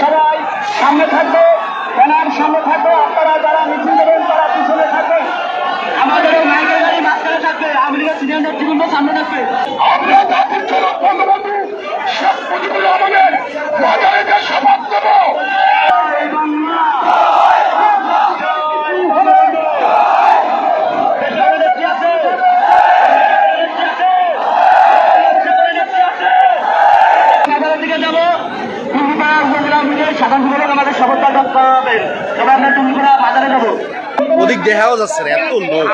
সবাই সামনে থাকবে। সাধারণ সম্পাদক আমাদের সফলতা পাবেন তবে আমরা তুমি করে এত লোক।